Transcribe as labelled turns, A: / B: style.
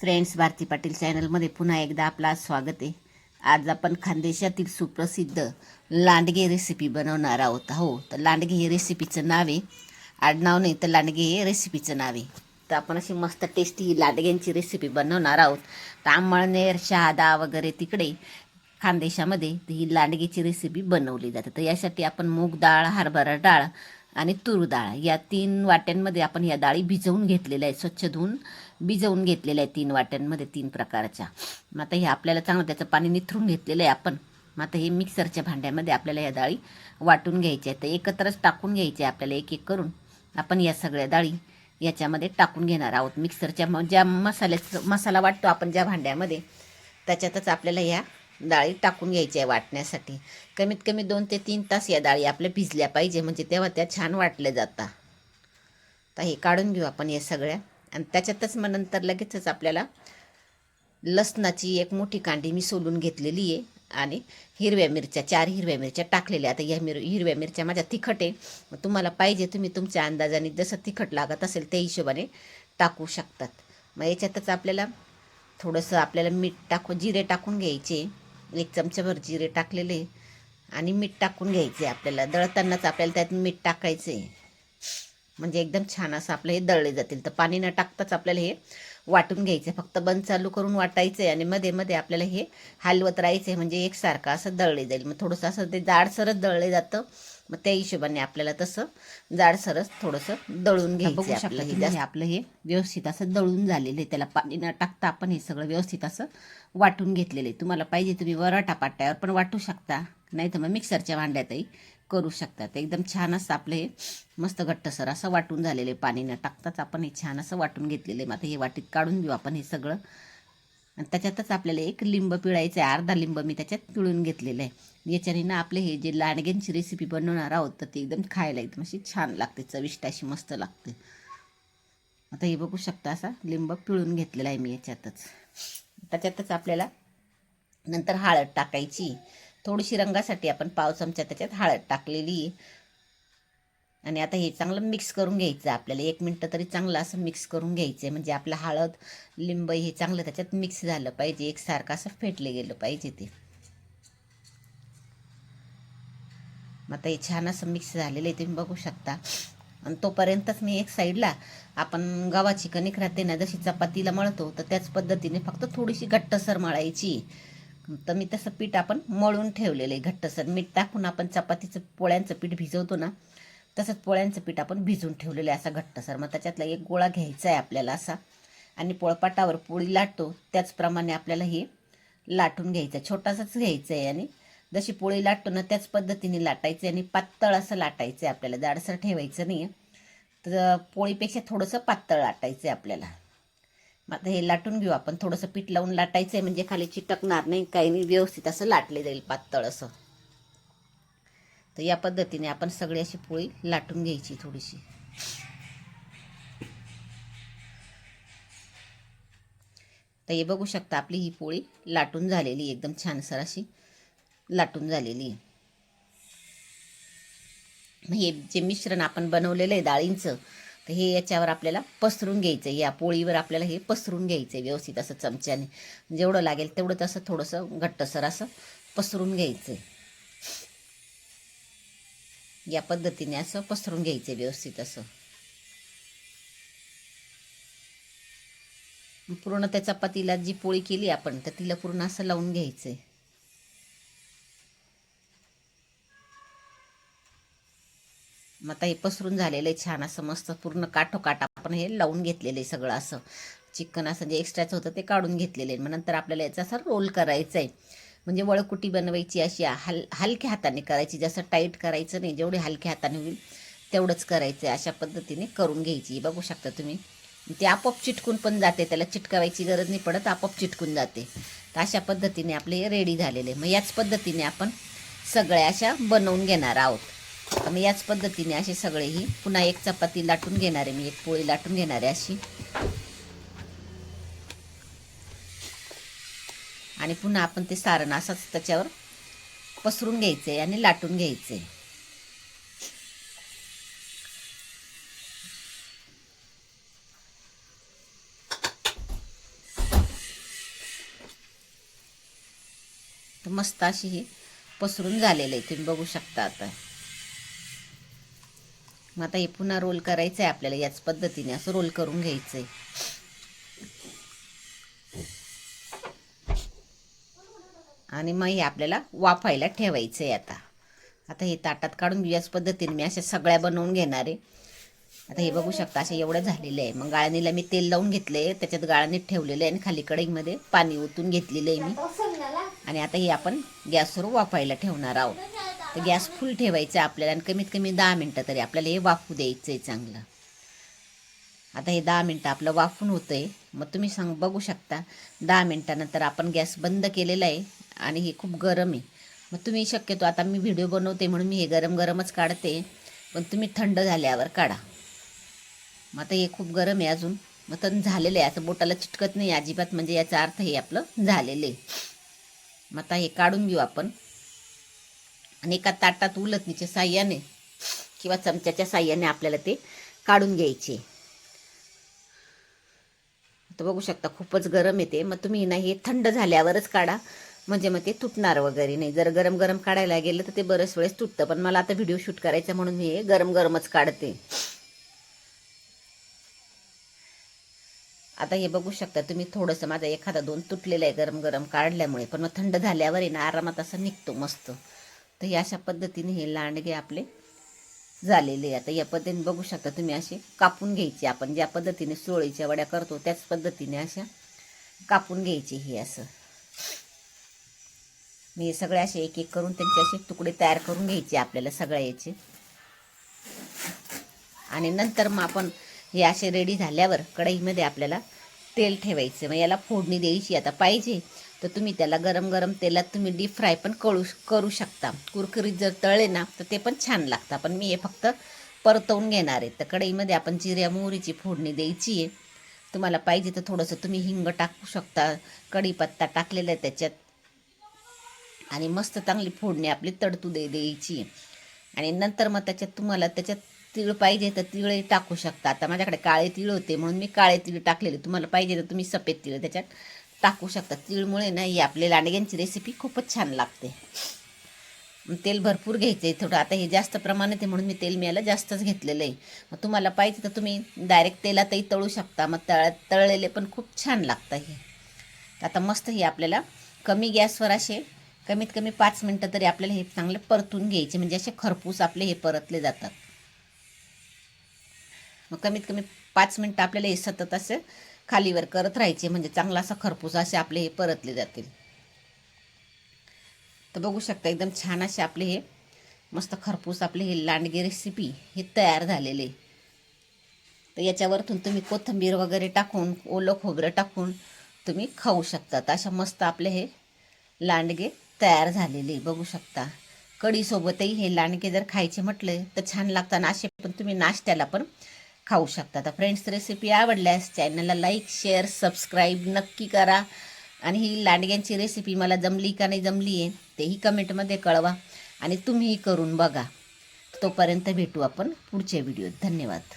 A: Friends Bharti Patil चॅनलमध्ये पुन्हा एकदा आपला स्वागत आहे. आज आपण खानदेशातील सुप्रसिद्ध लांडगे रेसिपी बनवणार आहोत. हो तर लांडगे हे रेसिपीचं नाव आहे. आडनाव नाही तर लांडगे हे रेसिपीचं नाव आहे. तर आपण अशी मस्त टेस्टी ही लांडग्यांची रेसिपी बनवणार आहोत. तर अंमळनेर शहादा वगैरे तिकडे खानदेशामध्ये ही लांडगीची रेसिपी बनवली जाते. तर यासाठी आपण मूग डाळ हरभरा डाळ आणि तूर डाळ या तीन वाट्यांमध्ये आपण या डाळी भिजवून घेतलेल्या आहेत. स्वच्छ धुवून भिजवून घेतलेल्या आहे तीन वाट्यांमध्ये तीन प्रकारच्या. मग आता हे आपल्याला चांगलं त्याचं पाणी निथरून घेतलेलं आहे आपण. मग आता हे मिक्सरच्या भांड्यामध्ये आपल्याला या डाळी वाटून घ्यायच्या आहेत. तर एकत्रच टाकून घ्यायचे आपल्याला एक एक करून. आपण या सगळ्या डाळी याच्यामध्ये टाकून घेणार आहोत. मिक्सरच्या म- ज्या मसाल्याचं मसाला वाटतो आपण ज्या भांड्यामध्ये त्याच्यातच आपल्याला ह्या डाळी टाकून घ्यायची आहे वाटण्यासाठी. कमीत कमी दोन ते तीन तास या डाळी आपल्या भिजल्या पाहिजे म्हणजे तेव्हा त्या छान वाटल्या जातात तर हे काढून घेऊ आपण या सगळ्या. आणि त्याच्यातच मग नंतर लगेचच आपल्याला लसणाची एक मोठी कांडी मी सोलून घेतलेली आहे आणि हिरव्या मिरच्या चार हिरव्या मिरच्या टाकलेल्या. आता या मिर हिरव्या मिरच्या माझ्या तिखट आहे. मग तुम्हाला पाहिजे तुम्ही तुमच्या अंदाजाने जसं तिखट लागत असेल त्या हिशोबाने टाकू शकतात. मग याच्यातच आपल्याला थोडंसं आपल्याला मीठ टाकू जिरे टाकून घ्यायचे. एक चमचाभर जिरे टाकलेले. आणि मीठ टाकून घ्यायचे आपल्याला. दळतानाच आपल्याला त्यात मीठ टाकायचं आहे म्हणजे एकदम छान असं आपलं हे दळले जातील. तर पाणी न टाकताच आपल्याला हे वाटून घ्यायचं फक्त बंद चालू करून वाटायचं आहे आणि मध्ये मध्ये आपल्याला हे हलवत राहायचं आहे म्हणजे एकसारखं असं दळले जाईल. मग थोडंसं असं ते जाडसरच दळले जातं. मग त्या हिशोबाने आपल्याला तसं जाडसरच थोडंसं दळून घ्यायचं आपलं हे आपलं हे व्यवस्थित असं दळून झालेलं आहे. त्याला पाणी न टाकता आपण हे सगळं व्यवस्थित असं वाटून घेतलेलं आहे. तुम्हाला पाहिजे तुम्ही वराटा पाट्यावर पण वाटू शकता. नाही तर मग मिक्सरच्या भांड्यातही करू शकतात. एकदम छान असं आपलं हे मस्त घट्टसर असं वाटून झालेलं आहे पाणी न टाकताच आपण हे छान असं वाटून घेतलेलं. आहे मग आता हे वाटीत काढून घेऊ आपण हे सगळं. आणि त्याच्यातच आपल्याला एक लिंब पिळायचं आहे अर्धा लिंब मी त्याच्यात पिळून घेतलेलं आहे. याच्याने ना आपले हे जे लांडग्यांची रेसिपी बनवणार आहोत तर ती एकदम खायला एकदम अशी छान लागते. चविष्ट अशी मस्त लागते. आता हे बघू शकता असा लिंब पिळून घेतलेला आहे मी याच्यातच. त्याच्यातच आपल्याला नंतर हळद टाकायची. थोडीशी रंगासाठी आपण पाव चमचा त्याच्यात हळद टाकलेली. आणि आता हे चांगलं मिक्स करून घ्यायचं आपल्याला. एक मिनटं तरी चांगलं असं मिक्स करून घ्यायचं आहे म्हणजे आपलं हळद लिंब हे चांगलं त्याच्यात मिक्स झालं पाहिजे. एकसारखं असं फेटले गेलं पाहिजे ते. मग आता हे छान असं मिक्स झालेलं आहे. तुम्ही बघू शकता. आणि तोपर्यंतच मी एक साईडला आपण गव्हाची कणिक राहते ना जशी चपातीला मळतो तर त्याच पद्धतीने फक्त थोडीशी घट्टसर मळायची. तर मी तसं पीठ आपण मळून ठेवलेलं आहे घट्टसर मीठ टाकून आपण चपातीचं पोळ्यांचं पीठ भिजवतो ना तसंच पोळ्यांचं पीठ आपण भिजून ठेवलेलं आहे असा घट्टसर मग त्याच्यातला एक गोळा घ्यायचा आहे आपल्याला असा. आणि पोळपाटावर पोळी लाटतो. त्याचप्रमाणे आपल्याला हे लाटून घ्यायचं छोटासाच घ्यायचं आहे. आणि जशी पोळी लाटतो ना त्याच पद्धतीने लाटायचं आहे. आणि पातळ असं लाटायचं आहे आपल्याला. जाडसर ठेवायचं नाही आहे तर पोळीपेक्षा थोडंसं पातळ लाटायचं आहे आपल्याला. आता हे लाटून घेऊ आपण. थोडंसं पीठ लावून लाटायचं आहे म्हणजे खाली चिटकणार नाही काही नाही व्यवस्थित असं लाटले जाईल पातळ असं. तर या पद्धतीने आपण सगळी अशी पोळी लाटून घ्यायची थोडीशी. तर हे बघू शकता आपली ही पोळी लाटून झालेली एकदम छानसर अशी लाटून झालेली. हे जे मिश्रण आपण बनवलेलं आहे डाळींचं तर हे याच्यावर आपल्याला पसरून घ्यायचं आहे या पोळीवर आपल्याला हे पसरून घ्यायचं आहे व्यवस्थित असं चमच्याने. जेवढं लागेल तेवढं तसं थोडंसं घट्टसर असं पसरून घ्यायचं आहे या पद्धतीने असं पसरून घ्यायचं आहे व्यवस्थित असं. पूर्ण त्या चपातीला जी पोळी केली आपण तर तिला पूर्ण असं लावून घ्यायचं आहे मग आता हे पसरून झालेलं आहे छान असं मस्त पूर्ण काठोकाठ आपण हे लावून घेतलेलं आहे सगळं असं. चिकन असं जे एक्स्ट्राचं होतं ते काढून घेतलेलं आहे. मग नंतर आपल्याला याचा असा रोल करायचा आहे म्हणजे वळकुटी बनवायची अशी हल हलक्या हाताने करायची. जसं टाईट करायचं नाही जेवढे हलक्या हाताने होईल तेवढंच करायचं आहे अशा पद्धतीने करून घ्यायची. बघू शकता तुम्ही. ते आपोआप चिटकून पण जाते. त्याला चिटकावायची गरज नाही पडत आपोआप चिटकून जाते. तर अशा पद्धतीने आपले रेडी झालेले मग याच पद्धतीने आपण सगळ्या अशा बनवून घेणार आहोत. मी याच पद्धतीने असे सगळेही पुन्हा एक चपाती लाटून घेणार आहे मी एक पोळी लाटून घेणार आहे अशी. आणि पुन्हा आपण ते सारण असंच त्याच्यावर पसरून घ्यायचे आणि लाटून घ्यायचे मस्त अशी ही पसरून झालेली आहे तुम्ही बघू शकता आता. मग आता हे पुन्हा रोल करायचं आहे आपल्याला याच पद्धतीने असं रोल करून घ्यायचं आहे आणि मग हे आपल्याला वाफायला ठेवायचं आहे आता. आता हे ताटात काढून याच पद्धतीने मी अशा सगळ्या बनवून घेणार आहे. आता हे बघू शकता असे एवढं झालेलं आहे. मग गाळणीला मी तेल लावून घेतलं आहे त्याच्यात गाळणीत ठेवलेलं आहे आणि खाली कढईमध्ये पाणी ओतून घेतलेलं आहे मी. आणि आता हे आपण गॅसवर वाफायला ठेवणार आहोत. तर गॅस फुल ठेवायचा आहे आपल्याला आणि कमीत कमी दहा मिनटं तरी आपल्याला हे वाफू द्यायचं आहे चांगलं. आता हे दहा मिनटं आपलं वाफून होतं आहे मग तुम्ही सांग बघू शकता. दहा मिनटानंतर आपण गॅस बंद केलेला आहे आणि हे खूप गरम आहे. मग तुम्ही शक्यतो आता मी व्हिडिओ बनवते म्हणून मी हे गरम गरमच काढते. पण तुम्ही थंड झाल्यावर काढा. मग आता हे खूप गरम आहे अजून. मग तर झालेलं आहे. असं बोटाला चिटकत नाही अजिबात. म्हणजे याचा अर्थ हे आपलं झालेलं आहे. मग आता हे काढून घेऊ आपण. आणि एका ताटात उलटणीच्या साह्याने किंवा चमच्याच्या साह्याने आपल्याला ते काढून घ्यायचे. तर बघू शकता खूपच गरम येते मग तुम्ही ना हे थंड झाल्यावरच काढा. म्हणजे मग ते तुटणार वगैरे नाही. जर गरम गरम काढायला गेलं तर ते बरेच वेळेस तुटतं. पण मला आता व्हिडिओ शूट करायचा म्हणून मी हे गरम गरमच काढते. आता हे बघू शकता तुम्ही थोडंसं माझा एखादा दोन तुटलेलं आहे गरम गरम काढल्यामुळे. पण मग थंड झाल्यावर आहे ना आरामात असं निघतो मस्त. तर हे अशा पद्धतीने हे लांडगे आपले झालेले आता या पद्धतीने बघू शकता तुम्ही असे कापून घ्यायचे आपण. ज्या पद्धतीने सोळीच्या वड्या करतो त्याच पद्धतीने अशा कापून घ्यायचे हे असं. मी हे सगळे असे एक एक करून त्यांचे असे तुकडे तयार करून घ्यायचे आपल्याला सगळ्या याचे. आणि नंतर मग आपण हे असे रेडी झाल्यावर कढईमध्ये आपल्याला तेल ठेवायचं. मग याला फोडणी द्यायची. आता पाहिजे तर तुम्ही त्याला गरम गरम तेलात तुम्ही डीप फ्राय पण कळू करू शकता. कुरकुरीत जर तळले ना तर ते पण छान लागतं. पण मी हे फक्त परतवून घेणार आहे. तर कढईमध्ये आपण जिऱ्या मोहरीची फोडणी द्यायची आहे. तुम्हाला पाहिजे तर थोडंसं तुम्ही हिंग टाकू शकता. कढीपत्ता टाकलेला आहे त्याच्यात. आणि मस्त चांगली फोडणी आपली तडतू दे द्यायची आणि नंतर मग त्याच्यात तुम्हाला त्याच्यात तिळ पाहिजे तर तिळही टाकू शकता. आता माझ्याकडे काळे तिळ होते म्हणून मी काळे तिळ टाकलेले. तुम्हाला पाहिजे तर तुम्ही सफेद तिळ त्याच्यात टाकू शकता तिळमुळे ना ही आपल्या लांडग्यांची रेसिपी खूपच छान लागते. तेल भरपूर घ्यायचं आहे थोडं. आता हे जास्त प्रमाणात आहे म्हणून मी तेल मिळालं जास्तच घेतलेलं आहे. मग तुम्हाला पाहिजे तर तुम्ही डायरेक्ट तेलातही तळू शकता. मग तळ तळलेले पण खूप छान लागतं हे. आता मस्त हे आपल्याला कमी गॅसवर असे कमीत कमी पाच मिनटं तरी आपल्याला हे चांगले परतून घ्यायचे. म्हणजे असे खरपूस आपले हे परतले जातात. मग कमीत कमी पाच मिनटं आपल्याला हे सतत असं खालीवर करत राहायचे म्हणजे चांगला असा खरपूस असे आपले हे परतले जातील. तर बघू शकता एकदम छान असे आपले हे मस्त खरपूस आपले हे लांडगे रेसिपी हे तयार झालेले. तर याच्यावरतून तुम्ही कोथिंबीर वगैरे टाकून ओलं खोबरं टाकून तुम्ही खाऊ शकतात. अशा मस्त आपले हे लांडगे तयार झालेले बघू शकता. कढीसोबतही हे लांडगे जर खायचे म्हटले तर छान लागतात. असे पण तुम्ही नाश्त्याला पण खाऊ शकता. तर फ्रेंड्स रेसिपी आवडल्यास चॅनलला लाईक शेअर सबस्क्राईब नक्की करा. आणि ही लांडग्यांची रेसिपी मला जमली का नाही जमली आहे तेही कमेंटमध्ये कळवा. आणि तुम्हीही करून बघा. तोपर्यंत भेटू आपण पुढच्या व्हिडिओत धन्यवाद.